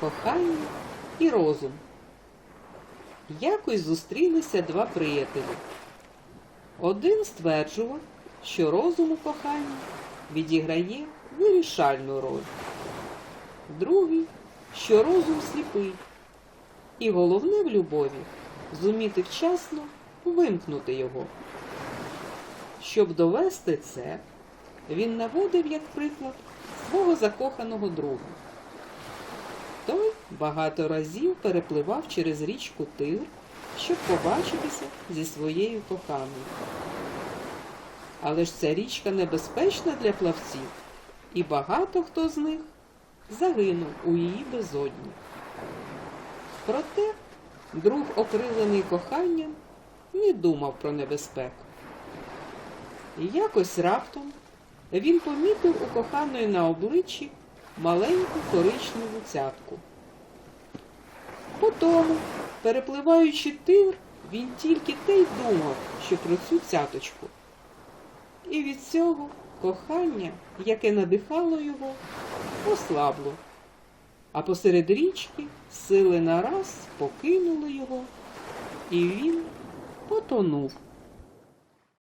кохання і розум. Якось зустрілися два приятелі. Один стверджував, що розум у коханні відіграє вирішальну роль. Другий, що розум сліпий. І головне в любові зуміти вчасно вимкнути його. Щоб довести це, він наводив як приклад свого закоханого друга. Той багато разів перепливав через річку Тир, щоб побачитися зі своєю коханою. Але ж ця річка небезпечна для плавців, і багато хто з них загинув у її безодні. Проте друг, окрилений коханням, не думав про небезпеку. І якось раптом він помітив у коханої на обличчі маленьку коричневу цятку. Потому, перепливаючи тир, він тільки те й думав, що про цю цяточку. І від цього кохання, яке надихало його, ослабло. А посеред річки сили нараз покинули його, і він потонув.